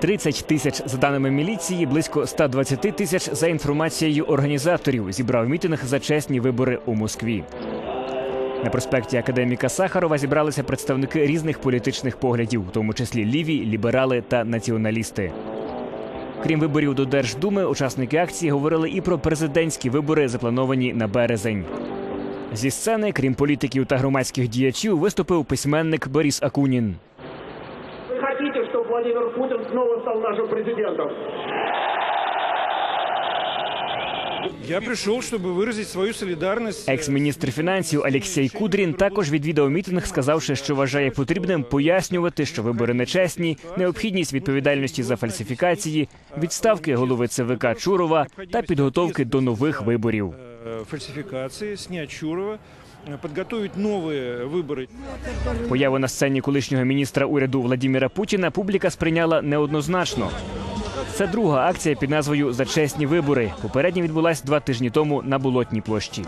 30 тисяч за даними міліції, близько 120 тисяч за інформацією організаторів зібрав мітинг за чесні вибори у Москві. На проспекті академіка Сахарова зібралися представники різних політичних поглядів, в тому числі ліві, ліберали та націоналісти. Крім виборів до Держдуми, учасники акції говорили і про президентські вибори, заплановані на березень. Зі сцени, крім політиків та громадських діячів, виступив письменник Борис Акунін Вы хотите, чтобы Владимир Путин снова стал нашим президентом? Я пришел, чтобы выразить свою солидарность. Екс-міністр фінансів Алексій Кудрін також відвідав мітинг, сказавши, що вважає потрібним пояснювати, що вибори нечесні, необхідність відповідальності за фальсифікації, відставки голови ЦВК Чурова та підготовки до нових виборів. э, фальсификации, снять Чурова, э, подготовить новые выборы. Появу на сцені колишнього міністра уряду Владіміра Путіна публіка сприйняла неоднозначно. Це друга акція під назвою За чесні вибори. Попередня відбулась два тижні тому на Болотній площі.